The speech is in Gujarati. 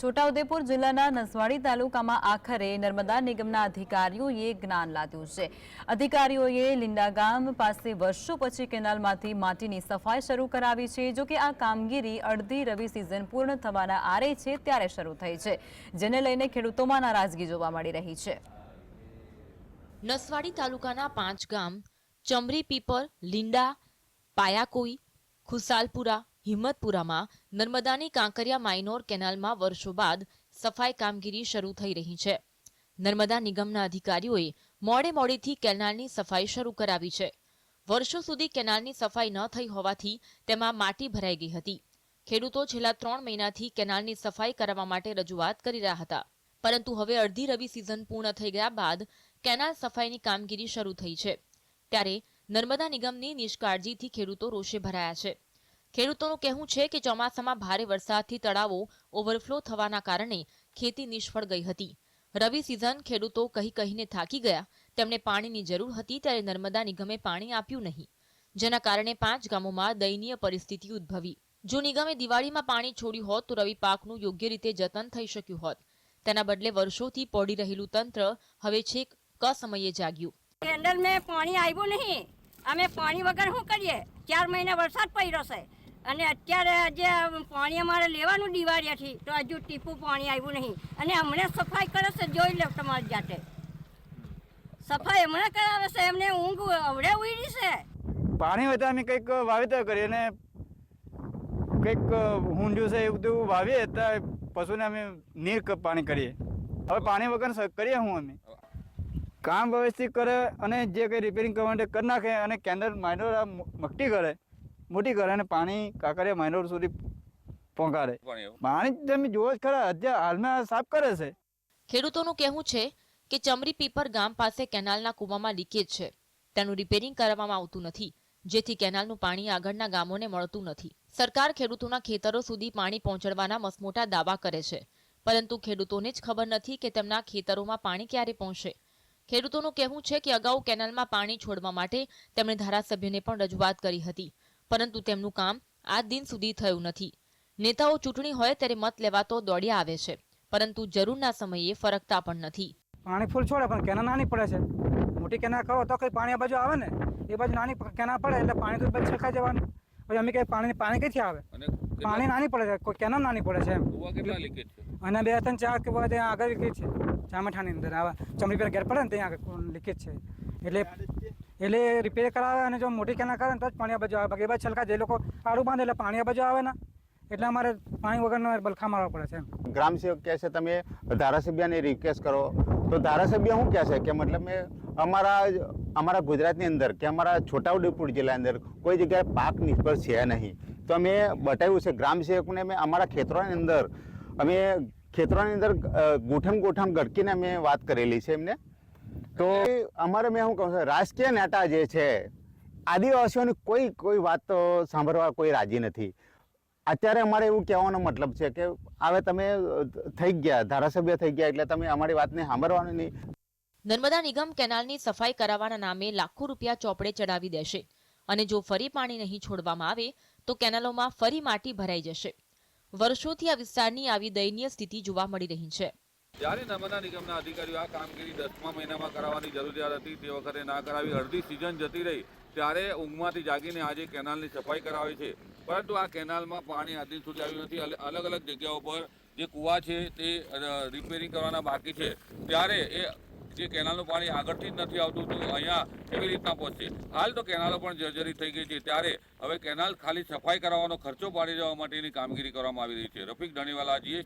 છોટાઉદેપુર જિલ્લાના નસવાડી તાલુકામાં આખરે નર્મદા નિગમના અધિકારીઓએ જ્ઞાન લાદ્યું છે. અધિકારીઓએ લીંડા ગામ પાસે વર્ષો પછી કેનાલમાંથી માટીની સફાઈ શરૂ કરાવી છે જોકે આ કામગીરી અડધી રવિ સિઝન પૂર્ણ થવાના આરે છે ત્યારે શરૂ થઈ છે, જેને લઈને ખેડૂતોમાં નારાજગી જોવા મળી રહી છે. નસવાડી તાલુકાના પાંચ ગામ ચમરી પીપર, લીંડા, પાયાકોઈ ખુસાલપુરા હિંમતપુરામાં નર્મદાની કાંકરિયા માઇનોર કેનાલમાં વર્ષો બાદ સફાઈ કામગીરી શરૂ થઈ રહી છે. નર્મદા નિગમના અધિકારીઓએ મોડે મોડેથી કેનાલની સફાઈ શરૂ કરાવી છે. વર્ષો સુધી કેનાલની સફાઈ ન થઈ હોવાથી તેમાં માટી ભરાઈ ગઈ હતી. ખેડૂતો છેલ્લા ત્રણ મહિનાથી કેનાલની સફાઈ કરાવવા માટે રજૂઆત કરી રહ્યા હતા. પરંતુ હવે અડધી રવિ સિઝન પૂર્ણ થઈ ગયા બાદ કેનાલ સફાઈની કામગીરી શરૂ થઈ છે. ત્યારે નર્મદા નિગમની નિષ્કાળજીથી ખેડૂતો રોષે ભરાયા છે. ખેડૂતોનું કહેવું છે કે ચોમાસામાં ભારે વરસાદથી તળાવો ઓવરફ્લો થવાના કારણે ખેતી નિષ્ફળ ગઈ હતી. રવિ સિઝન ખેડૂતો કહી કહીને થાકી ગયા. તેમને પાણીની જરૂર હતી ત્યારે નર્મદા નિગમે પાણી આપ્યું નહીં. જેના કારણે પાંચ ગામોમાં દયનીય પરિસ્થિતિ ઉદ્ભવી. જો નિગમે દિવાળીમાં પાણી છોડ્યું હોત તો રવિ પાકનું યોગ્ય રીતે જતન થઈ શક્યું હોત. તેના બદલે વર્ષોથી પડી રહેલું તંત્ર હવે છેક કસમયે જાગ્યું. કેન્ડલ મેં પાણી આવ્યું નહીં. અમે પાણી વગર શું કરીએ? ચાર મહિના વરસાદ પડ્યો છે. અને અત્યારે આજે પાણી અમારે લેવાનું દિવાળીથી તો હજુ ટીપું પાણી આવ્યું નહીં. અને હમણાં સફાઈ કરે છે, જોઈ લે તમારી જાતે. સફાઈ હમણાં કરાવે છે, એમને ઊંઘ અવડે ઉડી છે. પાણી હોય અમે કંઈક વાવેતર કરીએ અને કંઈક ઊંડ્યું છે, એવું બધું વાવીએ તો પશુને અમે નીર પાણી કરીએ. હવે પાણી વગર કરીએ શું અમે. કામ વ્યવસ્થિત કરે અને જે કંઈ રિપેરિંગ કરવા માટે કરી નાખે અને કેન્દ્ર માઇનોર મકટી કરે મોટી કરે અને પાણી કાંકરિયા માઇનોર સુધી પહોંચાડે પાણી તમે જુઓ જ ખરા અત્યારે હાલમાં સાફ કરે છે. ખેડૂતોનું કહેવું છે કે ચમરી પીપર ગામ પાસે કેનાલના કૂવામાં લીકેજ છે. તેનું રિપેરિંગ કરવામાં આવતું નથી. જેથી કેનાલનું પાણી આગળના ગામોને મળતું નથી. સરકાર ખેડૂતોના ખેતરો સુધી પાણી પહોંચાડવાના મસમોટા દાવા કરે છે. પરંતુ ખેડૂતોને જ ખબર નથી કે તેમના ખેતરોમાં પાણી ક્યારે પહોંચશે. ખેડૂતોનું કહેવું છે કે અગાઉ કેનાલમાં પાણી છોડવા માટે તેમણે ધારાસભ્યને પણ રજૂઆત કરી હતી. પરંતુ તેમનું કામ આજ દિન સુધી થયું નથી. નેતાઓ ચૂંટણી હોય ત્યારે મત લેવા તો દોડ્યા આવે છે પરંતુ જરૂરના સમયે ફરકતા પણ નથી. પાણી ફૂલ છોડે પણ કેના નાની પડે છે? મોટી કેના કરો તો કઈ પાણી આ બાજુ આવે ને? એ બાજુ નાની કેના પડે એટલે પાણી તો પછી છલકાઈ જવાનું. પછી અમે કઈ પાણી પાણી કઈથી આવે? પાણી નાની પડે છે કોઈ કેના નાની પડે છે એમ. કુવા કેટલા લીકેજ છે? અને બે ત્રણ ચાર કે ત્યાં આગળ લીકેજ છે. ચામઠાની અંદર. આવા ચમડી પર ઘેર પડે ને ત્યાં આગળ લીકેજ છે. એટલે એટલે રિપેર કરાવે અને જો મોટી કેના કરે ને તો જ પાણી આ બાજુ આવે. બાકી એ બાજુ છલકાય જે લોકો આડું બાંધે એટલે પાણી આ બાજુ આવે ને. એટલે અમારે પાણી વગરનો બલખા મારવા પડે છે ગ્રામ સેવક કહે છે, તમે ધારાસભ્યને રિક્વેસ્ટ કરો. તો ધારાસભ્ય શું કહે છે? કે મતલબ મેં અમારા અમારા ગુજરાતની અંદર કે અમારા છોટાઉદેપુર જિલ્લાની અંદર કોઈ જગ્યાએ પાક નિષ્ફળ છે નહીં. તો અમે બતાવ્યું છે ગ્રામ સેવકને અમે અમારા ખેતરોની અંદર અમે ખેતરોની અંદર ગોઠમ ગોઠમ ગટકીને અમે વાત કરેલી છે એમને. તો અમારે મેં શું કહું છું, રાજકીય નેતા જે છે, આદિવાસીઓની કોઈ કોઈ વાત સાંભળવા કોઈ રાજી નથી. અત્યારે અમારે એવું કહેવાનો મતલબ છે કે હવે તમે થઈ ગયા, ધારાસભ્ય થઈ ગયા એટલે તમે અમારી વાતને સાંભળવાની નહીં. નર્મદા નિગમ કેનાલની સફાઈ કરાવવાના નામે લાખો રૂપિયા ચોપડે ચડાવી દેશે અને જો ફરી પાણી નહીં છોડવામાં આવે, તો કેનાલોમાં ફરી માટી ભરાઈ જશે. વર્ષોથી આ વિસ્તારની આવી દયનીય સ્થિતિ જોવા મળી રહી છે. જ્યારે નર્મદા નિગમના અધિકારીઓ આ કામગીરી દસમા મહિનામાં કરાવવાની જરૂરિયાત હતી. તે વખતે ના કરાવી અડધી સિઝન જતી રહી. ત્યારે ઊંઘમાંથી જાગીને આજે કેનાલની સફાઈ કરાવી છે. પરંતુ આ કેનાલમાં પાણી આજ દિન સુધી આવ્યું નથી. અલ- અલગ અલગ જગ્યાઓ પર જે કૂવા છે તે રિપેરિંગ કરવાના બાકી છે. ત્યારે એ, જે કેનાલનું પાણી આગળથી જ નથી આવતું તો અહીંયા કેવી રીતના પહોંચશે? હાલ તો કેનાલો પણ જર્જરિત થઈ ગઈ છે. ત્યારે હવે કેનાલ ખાલી સફાઈ કરાવવાનો ખર્ચો પાડી જવા માટેની કામગીરી કરવામાં આવી રહી છે. રફીક ધણીવાલા, જીએસ